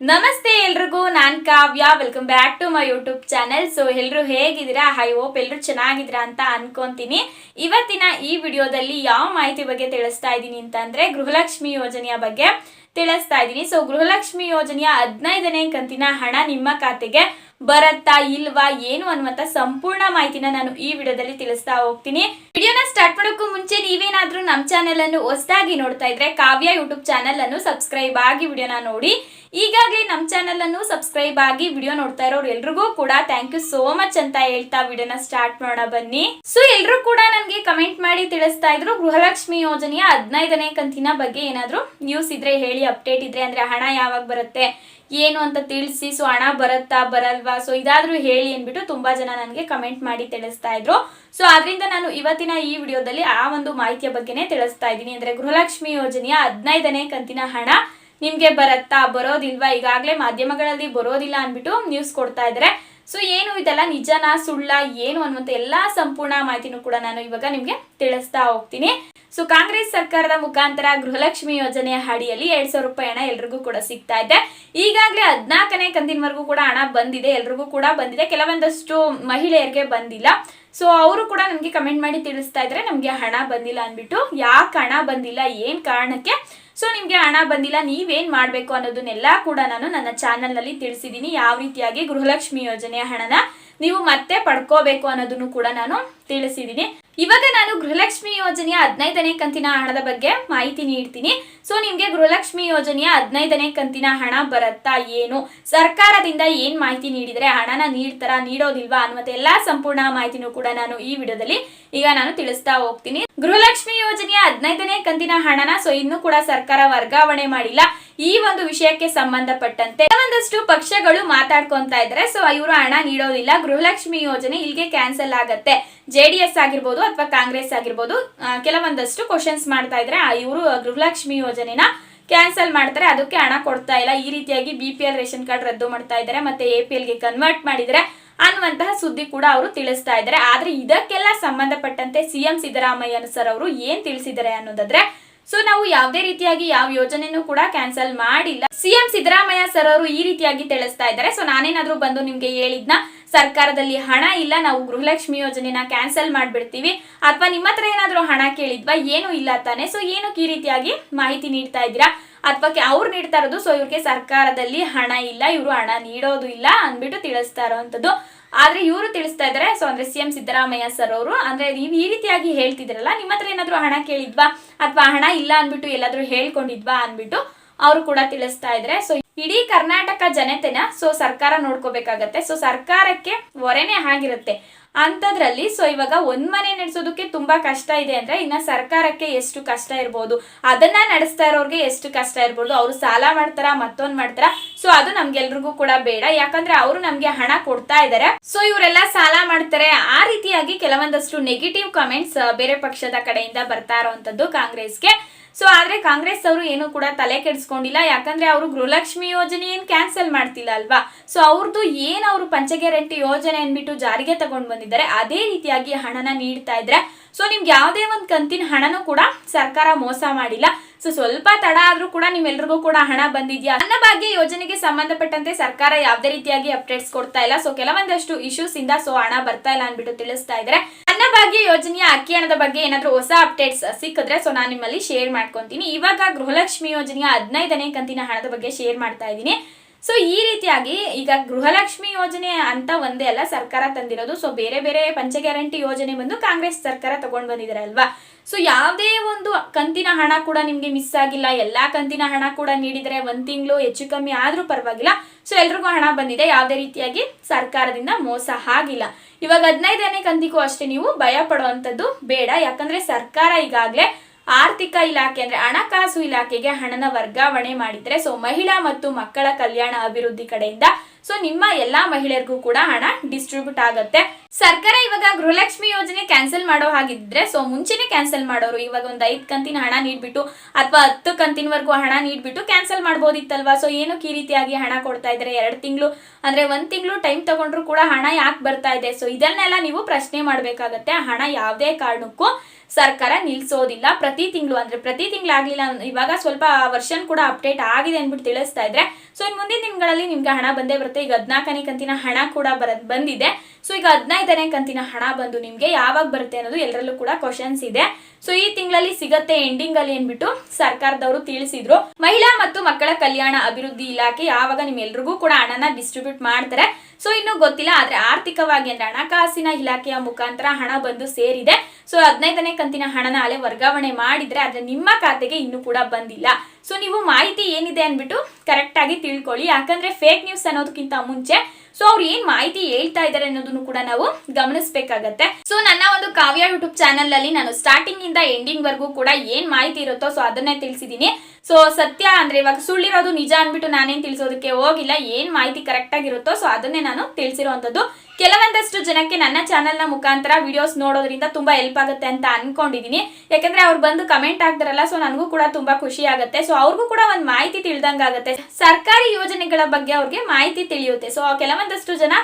ನಮಸ್ತೆ ಎಲ್ರಿಗೂ, ನಾನು Kavya. Welcome back to my YouTube channel so ಎಲ್ಲರೂ ಹೇಗಿದ್ದೀರಾ? ಐ ಹೋಪ್ ಎಲ್ಲರೂ ಚೆನ್ನಾಗಿದ್ದೀರಾ ಅಂತ ಅನ್ಕೊಂತೀನಿ. ಇವತ್ತಿನ ಈ ವಿಡಿಯೋದಲ್ಲಿ ಯಾವ ಮಾಹಿತಿ ಬಗ್ಗೆ ತಿಳಿಸ್ತಾ ಇದ್ದೀನಿ ಅಂತಂದರೆ, ಗೃಹಲಕ್ಷ್ಮಿ ಯೋಜನೆಯ ಬಗ್ಗೆ ತಿಳಿಸ್ತಾ ಇದ್ದೀನಿ. ಸೊ ಗೃಹಲಕ್ಷ್ಮಿ ಯೋಜನೆಯ ಹದಿನೈದನೇ ಕಂತಿನ ಹಣ ನಿಮ್ಮ ಖಾತೆಗೆ ಬರತ್ತಾ ಇಲ್ವಾ ಏನು ಅನ್ನುವಂತ ಸಂಪೂರ್ಣ ಮಾಹಿತಿನ ನಾನು ಈ ವಿಡಿಯೋದಲ್ಲಿ ತಿಳಿಸ್ತಾ ಹೋಗ್ತೀನಿ. ವಿಡಿಯೋನ ಸ್ಟಾರ್ಟ್ ಮಾಡೋಕ್ಕೂ ಮುಂಚೆ ನೀವೇನಾದ್ರೂ ನಮ್ಮ ಚಾನೆಲ್ ಅನ್ನು ಹೊಸದಾಗಿ ನೋಡ್ತಾ ಇದ್ರೆ ಕಾವ್ಯ ಯೂಟ್ಯೂಬ್ ಚಾನೆಲ್ ಅನ್ನು ಸಬ್ಸ್ಕ್ರೈಬ್ ಆಗಿ ವಿಡಿಯೋನ ನೋಡಿ. ಈಗಾಗಲೇ ನಮ್ಮ ಚಾನೆಲ್ ಅನ್ನು ಸಬ್ಸ್ಕ್ರೈಬ್ ಆಗಿ ವಿಡಿಯೋ ನೋಡ್ತಾ ಇರೋರು ಎಲ್ರಿಗೂ ಕೂಡ ಥ್ಯಾಂಕ್ ಯು ಸೋ ಮಚ್ ಅಂತ ಹೇಳ್ತಾ ವಿಡಿಯೋನ ಸ್ಟಾರ್ಟ್ ಮಾಡೋಣ ಬನ್ನಿ. ಸೊ ಎಲ್ರು ಕೂಡ ನನಗೆ ಕಮೆಂಟ್ ಮಾಡಿ ತಿಳಿಸ್ತಾ ಇದ್ರು. ಗೃಹಲಕ್ಷ್ಮಿ ಯೋಜನೆಯ ಹದಿನೈದನೇ ಕಂತಿನ ಬಗ್ಗೆ ಏನಾದರೂ ನ್ಯೂಸ್ ಇದ್ರೆ ಹೇಳಿ ಅಪ್ಡೇಟ್ ಇದ್ರೆ ಅಂದ್ರೆ ಹಣ ಯಾವಾಗ ಬರುತ್ತೆ, ಏನು ಅಂತ ತಿಳಿಸಿ. ಸೊ ಹಣ ಬರುತ್ತಾ ಬರಲ್ವಾ ಸೊ ಇದಾದ್ರೂ ಹೇಳಿ ಅಂದ್ಬಿಟ್ಟು ತುಂಬಾ ಜನ ನನಗೆ ಕಮೆಂಟ್ ಮಾಡಿ ತಿಳಿಸ್ತಾ ಇದ್ರು. ಸೊ ಅದರಿಂದ ನಾನು ಇವತ್ತಿನ ಈ ವಿಡಿಯೋದಲ್ಲಿ ಆ ಒಂದು ಮಾಹಿತಿಯ ಬಗ್ಗೆನೇ ತಿಳಿಸ್ತಾ ಇದ್ದೀನಿ. ಅಂದ್ರೆ ಗೃಹಲಕ್ಷ್ಮಿ ಯೋಜನೆಯ ಹದಿನೈದನೇ ಕಂತಿನ ಹಣ ನಿಮ್ಗೆ ಬರತ್ತಾ? ಬರೋದಿಲ್ವಾ? ಈಗಾಗಲೇ ಮಾಧ್ಯಮಗಳಲ್ಲಿ ಬರೋದಿಲ್ಲ ಅಂದ್ಬಿಟ್ಟು ನ್ಯೂಸ್ ಕೊಡ್ತಾ ಇದ್ದಾರೆ ಸೊ ಏನು ಇದೆಲ್ಲ ನಿಜನಾ, ಸುಳ್ಳ, ಏನು ಅನ್ನುವಂಥ ಎಲ್ಲಾ ಸಂಪೂರ್ಣ ಮಾಹಿತಿನೂ ಕೂಡ ನಾನು ಇವಾಗ ನಿಮ್ಗೆ ತಿಳಿಸ್ತಾ ಹೋಗ್ತೀನಿ. ಸೊ ಕಾಂಗ್ರೆಸ್ ಸರ್ಕಾರದ ಮುಖಾಂತರ ಗೃಹಲಕ್ಷ್ಮಿ ಯೋಜನೆಯ ಅಡಿಯಲ್ಲಿ ಎರಡ್ ಸಾವಿರ ರೂಪಾಯಿ ಹಣ ಎಲ್ರಿಗೂ ಕೂಡ ಸಿಗ್ತಾ ಇದೆ. ಈಗಾಗಲೇ ಹದಿನಾಲ್ಕನೇ ಕಂತಿನವರೆಗೂ ಕೂಡ ಹಣ ಬಂದಿದೆ, ಎಲ್ರಿಗೂ ಕೂಡ ಬಂದಿದೆ. ಕೆಲವೊಂದಷ್ಟು ಮಹಿಳೆಯರಿಗೆ ಬಂದಿಲ್ಲ. ಸೊ ಅವರು ಕೂಡ ನನಗೆ ಕಮೆಂಟ್ ಮಾಡಿ ತಿಳಿಸ್ತಾ ಇದ್ರೆ ನಮಗೆ ಹಣ ಬಂದಿಲ್ಲ ಅಂದ್ಬಿಟ್ಟು. ಯಾಕೆ ಹಣ ಬಂದಿಲ್ಲ, ಏನ್ ಕಾರಣಕ್ಕೆ? ಸೊ ನಿಮ್ಗೆ ಹಣ ಬಂದಿಲ್ಲ, ನೀವೇನ್ ಮಾಡ್ಬೇಕು ಅನ್ನೋದನ್ನೆಲ್ಲ ಕೂಡ ನಾನು ನನ್ನ ಚಾನೆಲ್ನಲ್ಲಿ ತಿಳಿಸಿದ್ದೀನಿ. ಯಾವ ರೀತಿಯಾಗಿ ಗೃಹಲಕ್ಷ್ಮಿ ಯೋಜನೆಯ ಹಣನ ನೀವು ಮತ್ತೆ ಪಡ್ಕೋಬೇಕು ಅನ್ನೋದನ್ನು ಕೂಡ ನಾನು ತಿಳಿಸಿದ್ದೀನಿ. ಇವಾಗ ನಾನು ಗೃಹಲಕ್ಷ್ಮಿ ಯೋಜನೆಯ ಹದಿನೈದನೇ ಕಂತಿನ ಹಣದ ಬಗ್ಗೆ ಮಾಹಿತಿ ನೀಡ್ತೀನಿ. ಸೊ ನಿಮ್ಗೆ ಗೃಹಲಕ್ಷ್ಮಿ ಯೋಜನೆಯ ಹದಿನೈದನೇ ಕಂತಿನ ಹಣ ಬರುತ್ತಾ ಏನು? ಸರ್ಕಾರದಿಂದ ಏನ್ ಮಾಹಿತಿ ನೀಡಿದ್ರೆ ಹಣನ ನೀಡ್ತಾರ, ನೀಡೋದಿಲ್ವಾ ಅನ್ನುವಂತ ಎಲ್ಲಾ ಸಂಪೂರ್ಣ ಮಾಹಿತಿನೂ ಕೂಡ ನಾನು ಈ ವಿಡಿಯೋದಲ್ಲಿ ಈಗ ನಾನು ತಿಳಿಸ್ತಾ ಹೋಗ್ತೀನಿ. ಗೃಹಲಕ್ಷ್ಮಿ ಯೋಜನೆಯ ಹದಿನೈದನೇ ಕಂತಿನ ಹಣನ ಸೊ ಇನ್ನೂ ಕೂಡ ಸರ್ಕಾರ ವರ್ಗಾವಣೆ ಮಾಡಿಲ್ಲ. ಈ ಒಂದು ವಿಷಯಕ್ಕೆ ಸಂಬಂಧಪಟ್ಟಂತೆ ಕೆಲವೊಂದಷ್ಟು ಪಕ್ಷಗಳು ಮಾತಾಡ್ಕೊಂತ ಇದ್ರೆ ಸೊ ಇವರು ಹಣ ನೀಡೋದಿಲ್ಲ. ಗೃಹಲಕ್ಷ್ಮಿ ಯೋಜನೆ ಇಲ್ಲಿಗೆ ಕ್ಯಾನ್ಸಲ್ ಆಗತ್ತೆ. ಜೆ ಡಿ ಎಸ್ ಆಗಿರ್ಬೋದು ಅಥವಾ ಕಾಂಗ್ರೆಸ್ ಆಗಿರ್ಬೋದು ಕೆಲವೊಂದಷ್ಟು ಕ್ವಶನ್ಸ್ ಮಾಡ್ತಾ ಇದ್ರೆ ಇವರು ಗೃಹಲಕ್ಷ್ಮಿ ಯೋಜನೆನ ಕ್ಯಾನ್ಸಲ್ ಮಾಡ್ತಾರೆ. ಅದಕ್ಕೆ ಹಣ ಕೊಡ್ತಾ ಇಲ್ಲ. ಈ ರೀತಿಯಾಗಿ B P L ration card ರದ್ದು ಮಾಡ್ತಾ ಇದ್ದಾರೆ. ಮತ್ತೆ ಎ ಪಿ ಎಲ್ಗೆ ಕನ್ವರ್ಟ್ ಮಾಡಿದ್ರೆ ಅನ್ನುವಂತಹ ಸುದ್ದಿ ಕೂಡ ಅವರು ತಿಳಿಸ್ತಾ ಇದ್ದಾರೆ. ಆದ್ರೆ ಇದಕ್ಕೆಲ್ಲ ಸಂಬಂಧಪಟ್ಟಂತೆ ಸಿಎಂ ಸಿದ್ದರಾಮಯ್ಯನ ಸರ್ ಅವರು ಏನ್ ತಿಳಿಸಿದ್ದಾರೆ ಅನ್ನೋದಾದ್ರೆ ಸೊ ನಾವು ಯಾವುದೇ ರೀತಿಯಾಗಿ ಯಾವ ಯೋಜನೆನೂ ಕೂಡ ಕ್ಯಾನ್ಸಲ್ ಮಾಡಿಲ್ಲ. ಸಿಎಂ ಸಿದ್ದರಾಮಯ್ಯ ಸರ್ ಅವರು ಈ ರೀತಿಯಾಗಿ ತಿಳಿಸ್ತಾ ಇದ್ದಾರೆ. ಸೊ ನಾನೇನಾದ್ರೂ ಬಂದು ನಿಮ್ಗೆ ಹೇಳಿದ್ನ, ಸರ್ಕಾರದಲ್ಲಿ ಹಣ ಇಲ್ಲ, ನಾವು ಗೃಹಲಕ್ಷ್ಮಿ ಯೋಜನೆನ ಕ್ಯಾನ್ಸಲ್ ಮಾಡಿಬಿಡ್ತೀವಿ. ಅಥವಾ ನಿಮ್ಮ ಹತ್ರ ಏನಾದ್ರೂ ಹಣ ಕೇಳಿದ್ವಾ, ಏನು ಇಲ್ಲ ತಾನೆ. ಸೊ ಏನಕ್ಕೆ ಈ ರೀತಿಯಾಗಿ ಮಾಹಿತಿ ನೀಡ್ತಾ ಇದ್ದೀರಾ? ಅಥವಾ ಅವ್ರು ನೀಡ್ತಾ ಇರೋದು ಸೊ ಇವ್ರಿಗೆ ಸರ್ಕಾರದಲ್ಲಿ ಹಣ ಇಲ್ಲ, ಇವರು ಹಣ ನೀಡೋದು ಇಲ್ಲ ಅಂದ್ಬಿಟ್ಟು ತಿಳಿಸ್ತಾ ಇರೋವಂಥದ್ದು ಆದ್ರೆ ಇವರು ತಿಳಿಸ್ತಾ ಇದ್ದಾರೆ ಸೊ ಅಂದ್ರೆ ಸಿಎಂ ಸಿದ್ದರಾಮಯ್ಯ ಸರ್ ಅವರು, ಅಂದ್ರೆ ನೀವು ಈ ರೀತಿಯಾಗಿ ಹೇಳ್ತಿದ್ರಲ್ಲ ನಿಮ್ಮ ಹತ್ರ ಏನಾದ್ರೂ ಹಣ ಕೇಳಿದ್ವಾ? ಅಥವಾ ಹಣ ಇಲ್ಲ ಅಂದ್ಬಿಟ್ಟು ಎಲ್ಲಾದ್ರೂ ಹೇಳ್ಕೊಂಡಿದ್ವಾ? ಅಂದ್ಬಿಟ್ಟು ಅವರು ಕೂಡ ತಿಳಿಸ್ತಾ ಇದ್ರೆ. ಸೊ ಇಡೀ ಕರ್ನಾಟಕ ಜನತೆನ ಸೊ ಸರ್ಕಾರ ನೋಡ್ಕೋಬೇಕಾಗತ್ತೆ. ಸೊ ಸರ್ಕಾರಕ್ಕೆ ಹೊರೆನೆ ಆಗಿರುತ್ತೆ. ಅಂಥದ್ರಲ್ಲಿ ಸೊ ಇವಾಗ ಒಂದ್ ಮನೆ ನಡೆಸೋದಕ್ಕೆ ತುಂಬಾ ಕಷ್ಟ ಇದೆ ಅಂದ್ರೆ ಇನ್ನ ಸರ್ಕಾರಕ್ಕೆ ಎಷ್ಟು ಕಷ್ಟ ಇರ್ಬೋದು, ಅದನ್ನ ನಡೆಸ್ತಾ ಇರೋರ್ಗೆ ಎಷ್ಟು ಕಷ್ಟ ಇರ್ಬೋದು, ಅವ್ರು ಸಾಲ ಮಾಡ್ತಾರ, ಮತ್ತೊಂದ್ ಮಾಡ್ತಾರ ಸೊ ಅದು ನಮ್ಗೆಲ್ರಿಗೂ ಕೂಡ ಬೇಡ. ಯಾಕಂದ್ರೆ ಅವರು ನಮ್ಗೆ ಹಣ ಕೊಡ್ತಾ ಇದಾರೆ. ಸೊ ಇವರೆಲ್ಲ ಸಾಲ ಮಾಡ್ತಾರೆ. ಆ ರೀತಿಯಾಗಿ ಕೆಲವೊಂದಷ್ಟು ನೆಗೆಟಿವ್ ಕಮೆಂಟ್ಸ್ ಬೇರೆ ಪಕ್ಷದ ಕಡೆಯಿಂದ ಬರ್ತಾ ಇರೋವಂಥದ್ದು ಕಾಂಗ್ರೆಸ್ಗೆ. ಸೊ ಆದ್ರೆ ಕಾಂಗ್ರೆಸ್ ಅವರು ಏನು ಕೂಡ ತಲೆ ಕೆಡಿಸ್ಕೊಂಡಿಲ್ಲ. ಯಾಕಂದ್ರೆ ಅವರು ಗೃಹಲಕ್ಷ್ಮಿ ಯೋಜನೆ ಏನ್ ಕ್ಯಾನ್ಸಲ್ ಮಾಡ್ತಿಲ್ಲ ಅಲ್ವಾ? ಸೊ ಅವ್ರದ್ದು ಏನ್ ಅವರು ಪಂಚ ಗ್ಯಾರಂಟಿ ಯೋಜನೆ ಅನ್ಬಿಟ್ಟು ಜಾರಿಗೆ ತಗೊಂಡ್ ಅದೇ ರೀತಿಯಾಗಿ ಹಣನ ನೀಡ್ತಾ ಇದ್ರೆ ಸೊ ನಿಮ್ಗೆ ಯಾವುದೇ ಒಂದು ಕಂತಿನ ಹಣನೂ ಕೂಡ ಸರ್ಕಾರ ಮೋಸ ಮಾಡಿಲ್ಲ. ಸೊ ಸ್ವಲ್ಪ ತಡ ಆದ್ರೂ ಕೂಡ ನಿಮ್ಮೆಲ್ರಿಗೂ ಕೂಡ ಹಣ ಬಂದಿದ್ಯಾ? ಅನ್ನಭಾಗ್ಯ ಯೋಜನೆಗೆ ಸಂಬಂಧಪಟ್ಟಂತೆ ಸರ್ಕಾರ ಯಾವುದೇ ರೀತಿಯಾಗಿ ಅಪ್ಡೇಟ್ಸ್ ಕೊಡ್ತಾ ಇಲ್ಲ. ಸೊ ಕೆಲವೊಂದಷ್ಟು ಇಶ್ಯೂಸ್ ಇಂದ ಸೊ ಹಣ ಬರ್ತಾ ಇಲ್ಲ ಅನ್ಬಿಟ್ಟು ತಿಳಿಸ್ತಾ ಇದ್ದಾರೆ. ಅನ್ನಭಾಗ್ಯ ಯೋಜನೆಯ ಅಕ್ಕಿ ಹಣದ ಬಗ್ಗೆ ಏನಾದ್ರೂ ಹೊಸ ಅಪ್ಡೇಟ್ಸ್ ಸಿಕ್ಕಿದ್ರೆ ಸೊ ನಾನು ನಿಮ್ಮಲ್ಲಿ ಶೇರ್ ಮಾಡ್ಕೊಂತೀನಿ. ಇವಾಗ ಗೃಹಲಕ್ಷ್ಮಿ ಯೋಜನೆಯ ಹದಿನೈದನೇ ಕಂತಿನ ಹಣದ ಬಗ್ಗೆ ಶೇರ್ ಮಾಡ್ತಾ ಇದ್ದೀನಿ. ಸೊ ಈ ರೀತಿಯಾಗಿ ಈಗ ಗೃಹಲಕ್ಷ್ಮಿ ಯೋಜನೆ ಅಂತ ಒಂದೇ ಅಲ್ಲ, ಸರ್ಕಾರ ತಂದಿರೋದು. ಸೊ ಬೇರೆ ಬೇರೆ ಪಂಚ ಗ್ಯಾರಂಟಿ ಯೋಜನೆ ಬಂದು ಕಾಂಗ್ರೆಸ್ ಸರ್ಕಾರ ತಗೊಂಡ್ ಬಂದಿದ್ದಾರೆ ಅಲ್ವಾ? ಸೊ ಯಾವುದೇ ಒಂದು ಕಂತಿನ ಹಣ ಕೂಡ ನಿಮ್ಗೆ ಮಿಸ್ ಆಗಿಲ್ಲ, ಎಲ್ಲಾ ಕಂತಿನ ಹಣ ಕೂಡ ನೀಡಿದರೆ ಒಂದ್ ತಿಂಗಳು ಹೆಚ್ಚು ಕಮ್ಮಿ ಆದ್ರೂ ಪರವಾಗಿಲ್ಲ. ಸೊ ಎಲ್ರಿಗೂ ಹಣ ಬಂದಿದೆ. ಯಾವುದೇ ರೀತಿಯಾಗಿ ಸರ್ಕಾರದಿಂದ ಮೋಸ ಆಗಿಲ್ಲ. ಇವಾಗ ಹದಿನೈದನೇ ಕಂತಿಗೂ ಅಷ್ಟೇ ನೀವು ಭಯ ಪಡುವಂಥದ್ದು ಬೇಡ. ಯಾಕಂದ್ರೆ ಸರ್ಕಾರ ಈಗಾಗಲೇ ಆರ್ಥಿಕ ಇಲಾಖೆ ಅಂದ್ರೆ ಹಣಕಾಸು ಇಲಾಖೆಗೆ ಹಣನ ವರ್ಗಾವಣೆ ಮಾಡಿದ್ರೆ ಸೊ ಮಹಿಳಾ ಮತ್ತು ಮಕ್ಕಳ ಕಲ್ಯಾಣ ಅಭಿವೃದ್ಧಿ ಕಡೆಯಿಂದ ಸೊ ನಿಮ್ಮ ಎಲ್ಲಾ ಮಹಿಳೆಯರಿಗೂ ಕೂಡ ಹಣ ಡಿಸ್ಟ್ರಿಬ್ಯೂಟ್ ಆಗುತ್ತೆ. ಸರ್ಕಾರ ಇವಾಗ ಗೃಹಲಕ್ಷ್ಮಿ ಯೋಜನೆ ಕ್ಯಾನ್ಸಲ್ ಮಾಡೋ ಹಾಗಿದ್ರೆ ಸೊ ಮುಂಚೆನೆ ಕ್ಯಾನ್ಸಲ್ ಮಾಡೋರು ಇವಾಗ ಒಂದ್ ಐದ್ ಕಂತಿನ ಹಣ ನೀಡ್ಬಿಟ್ಟು ಅಥವಾ ಹತ್ತು ಕಂತಿನವರೆಗೂ ಹಣ ನೀಡ್ಬಿಟ್ಟು ಕ್ಯಾನ್ಸಲ್ ಮಾಡ್ಬೋದಿತ್ತಲ್ವಾ? ಸೊ ಏನಕ್ಕೆ ಈ ರೀತಿಯಾಗಿ ಹಣ ಕೊಡ್ತಾ ಇದ್ದಾರೆ? ಎರಡು ತಿಂಗಳು ಅಂದ್ರೆ ಒಂದ್ ತಿಂಗಳು ಟೈಮ್ ತಗೊಂಡ್ರು ಕೂಡ ಹಣ ಯಾಕೆ ಬರ್ತಾ ಇದೆ? ಸೊ ಇದನ್ನೆಲ್ಲ ನೀವು ಪ್ರಶ್ನೆ ಮಾಡ್ಬೇಕಾಗತ್ತೆ. ಹಣ ಯಾವುದೇ ಕಾರಣಕ್ಕೂ ಸರ್ಕಾರ ನಿಲ್ಸೋದಿಲ್ಲ. ಪ್ರತಿ ತಿಂಗಳು ಅಂದ್ರೆ ಪ್ರತಿ ತಿಂಗಳಾಗ್ಲಿಲ್ಲ ಇವಾಗ ಸ್ವಲ್ಪ ವರ್ಷನ್ ಕೂಡ ಅಪ್ಡೇಟ್ ಆಗಿದೆ ಅಂದ್ಬಿಟ್ಟು ತಿಳಿಸ್ತಾ ಇದ್ರೆ. ಸೊ ಇನ್ನು ಮುಂದಿನ ದಿನಗಳಲ್ಲಿ ನಿಮ್ಗೆ ಹಣ ಬಂದೇ ಬರುತ್ತೆ. ಈಗ ಹದಿನಾಲ್ಕನೇ ಕಂತಿನ ಹಣ ಕೂಡ ಬರ, ಬಂದಿದೆ. ಸೊ, ಈಗ ಹದಿನೈದನೇ ಕಂತಿನ ಹಣ ಬಂದು ನಿಮ್ಗೆ ಯಾವಾಗ ಬರುತ್ತೆ ಅನ್ನೋದು ಎಲ್ಲರಲ್ಲೂ ಕೂಡ ಕ್ವಶನ್ಸ್ ಇದೆ. ಸೊ, ಈ ತಿಂಗಳಲ್ಲಿ ಸಿಗತ್ತೆ ಎಂಡಿಂಗ್ ಅಲ್ಲಿ ಏನ್ಬಿಟ್ಟು ಸರ್ಕಾರದವರು ತಿಳಿಸಿದ್ರು. ಮಹಿಳಾ ಮತ್ತು ಮಕ್ಕಳ ಕಲ್ಯಾಣ ಅಭಿವೃದ್ಧಿ ಇಲಾಖೆ ಯಾವಾಗ ನಿಮ್ಮೆಲ್ರಿಗೂ ಕೂಡ ಹಣನ ಡಿಸ್ಟ್ರಿಬ್ಯೂಟ್ ಮಾಡ್ತಾರೆ. ಸೊ, ಇನ್ನು ಗೊತ್ತಿಲ್ಲ, ಆದ್ರೆ ಆರ್ಥಿಕವಾಗಿ ಅಂದ್ರೆ ಹಣಕಾಸಿನ ಇಲಾಖೆಯ ಮುಖಾಂತರ ಹಣ ಬಂದು ಸೇರಿದೆ. ಸೊ, ಹದಿನೈದನೇ ಕಂತಿನ ಹಣನ ಅಲೆ ವರ್ಗಾವಣೆ ಮಾಡಿದ್ರೆ ಆದ್ರೆ ನಿಮ್ಮ ಖಾತೆಗೆ ಇನ್ನು ಕೂಡ ಬಂದಿಲ್ಲ. ಸೊ ನೀವು ಮಾಹಿತಿ ಏನಿದೆ ಅಂದ್ಬಿಟ್ಟು ಕರೆಕ್ಟ್ ಆಗಿ ತಿಳ್ಕೊಳ್ಳಿ. ಯಾಕಂದ್ರೆ ಫೇಕ್ ನ್ಯೂಸ್ ಅನ್ನೋದಕ್ಕಿಂತ ಮುಂಚೆ ಸೊ ಅವ್ರು ಏನ್ ಮಾಹಿತಿ ಹೇಳ್ತಾ ಇದ್ದಾರೆ ಅನ್ನೋದನ್ನು ಕೂಡ ನಾವು ಗಮನಿಸಬೇಕಾಗತ್ತೆ. ಸೊ ನನ್ನ ಒಂದು ಕಾವ್ಯ ಯೂಟ್ಯೂಬ್ ಚಾನಲ್ ಅಲ್ಲಿ ನಾನು ಸ್ಟಾರ್ಟಿಂಗ್ ಇಂದ ಎಂಡಿಂಗ್ ವರ್ಗೂ ಕೂಡ ಏನ್ ಮಾಹಿತಿ ಇರುತ್ತೋ ಸೊ ಅದನ್ನೇ ತಿಳಿಸಿದೀನಿ. ಸೊ ಸತ್ಯ ಅಂದ್ರೆ ಇವಾಗ ಸುಳ್ಳಿರೋದು ನಿಜ ಅನ್ಬಿಟ್ಟು ನಾನೇನ್ ತಿಳಿಸೋದಕ್ಕೆ ಹೋಗಿಲ್ಲ, ಏನ್ ಮಾಹಿತಿ ಕರೆಕ್ಟ್ ಆಗಿರುತ್ತೋ ಸೊ ಅದನ್ನೇ ನಾನು ತಿಳಿಸಿರುವಂತದ್ದು ಕೆಲವೊಂದಷ್ಟು ಜನಕ್ಕೆ ನನ್ನ ಚಾನೆಲ್ನ ಮುಖಾಂತರ ವಿಡಿಯೋಸ್ ನೋಡೋದ್ರಿಂದ ತುಂಬಾ ಹೆಲ್ಪ್ ಆಗುತ್ತೆ ಅಂತ ಅನ್ಕೊಂಡಿದೀನಿ. ಯಾಕಂದ್ರೆ ಅವ್ರು ಬಂದು ಕಮೆಂಟ್ ಆಗ್ತಾರಲ್ಲ ಸೊ ನನಗೂ ಕೂಡ ತುಂಬಾ ಖುಷಿ ಆಗುತ್ತೆ. ಸೊ ಅವ್ರಿಗೂ ಕೂಡ ಒಂದ್ ಮಾಹಿತಿ ತಿಳಿದಂಗ ಆಗುತ್ತೆ. ಸರ್ಕಾರಿ ಯೋಜನೆಗಳ ಬಗ್ಗೆ ಅವ್ರಿಗೆ ಮಾಹಿತಿ ತಿಳಿಯುತ್ತೆ. ಸೊ ಕೆಲವೊಂದಷ್ಟು ಜನ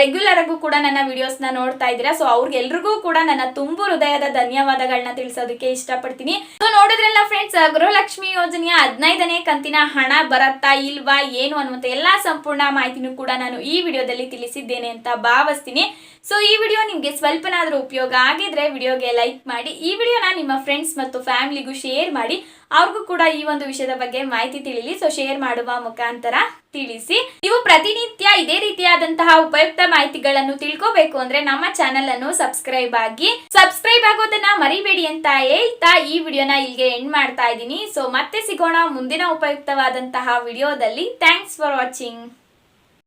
ರೆಗ್ಯುಲರ್ ಆಗೂ ಕೂಡ ನನ್ನ ವಿಡಿಯೋಸ್ನ ನೋಡ್ತಾ ಇದ್ದೀರಾ. ಸೊ ಅವ್ರಿಗೆಲ್ರಿಗೂ ಕೂಡ ನನ್ನ ತುಂಬು ಹೃದಯದ ಧನ್ಯವಾದಗಳನ್ನ ತಿಳಿಸೋದಕ್ಕೆ ಇಷ್ಟಪಡ್ತೀನಿ. ಸೊ ನೋಡಿದ್ರಲ್ಲ ಫ್ರೆಂಡ್ಸ್ ಗೃಹಲಕ್ಷ್ಮಿ ಯೋಜನೆಯ ಹದಿನೈದನೇ ಕಂತಿನ ಹಣ ಬರತ್ತಾ ಇಲ್ವಾ, ಏನು ಅನ್ನುವಂತ ಎಲ್ಲಾ ಸಂಪೂರ್ಣ ಮಾಹಿತಿನೂ ಕೂಡ ನಾನು ಈ ವಿಡಿಯೋದಲ್ಲಿ ತಿಳಿಸಿದ್ದೇನೆ ಅಂತ ಭಾವಿಸ್ತೀನಿ. ಸೊ ಈ ವಿಡಿಯೋ ನಿಮಗೆ ಸ್ವಲ್ಪನಾದರೂ ಉಪಯೋಗ ಆಗಿದ್ರೆ ವಿಡಿಯೋಗೆ ಲೈಕ್ ಮಾಡಿ, ಈ ವಿಡಿಯೋನ ನಿಮ್ಮ ಫ್ರೆಂಡ್ಸ್ ಮತ್ತು ಫ್ಯಾಮಿಲಿಗೂ ಶೇರ್ ಮಾಡಿ, ಅವ್ರಿಗೂ ಕೂಡ ಈ ಒಂದು ವಿಷಯದ ಬಗ್ಗೆ ಮಾಹಿತಿ ತಿಳಿಲಿ. ಸೊ ಶೇರ್ ಮಾಡುವ ಮುಖಾಂತರ ತಿಳಿಸಿ. ನೀವು ಪ್ರತಿನಿತ್ಯ ಇದೇ ರೀತಿಯಾದಂತಹ ಉಪಯುಕ್ತ ಮಾಹಿತಿಗಳನ್ನು ತಿಳ್ಕೋಬೇಕು ಅಂದ್ರೆ ನಮ್ಮ ಚಾನೆಲ್ ಅನ್ನು ಸಬ್ಸ್ಕ್ರೈಬ್ ಆಗಿ. ಸಬ್ಸ್ಕ್ರೈಬ್ ಆಗೋದನ್ನ ಮರಿಬೇಡಿ ಅಂತ ಹೇಳ್ತಾ ಈ ವಿಡಿಯೋನ ಇಲ್ಲಿಗೆ ಎಂಡ್ ಮಾಡ್ತಾ ಇದ್ದೀನಿ. ಸೊ ಮತ್ತೆ ಸಿಗೋಣ ಮುಂದಿನ ಉಪಯುಕ್ತವಾದಂತಹ ವಿಡಿಯೋದಲ್ಲಿ ಥ್ಯಾಂಕ್ಸ್ ಫಾರ್ ವಾಚಿಂಗ್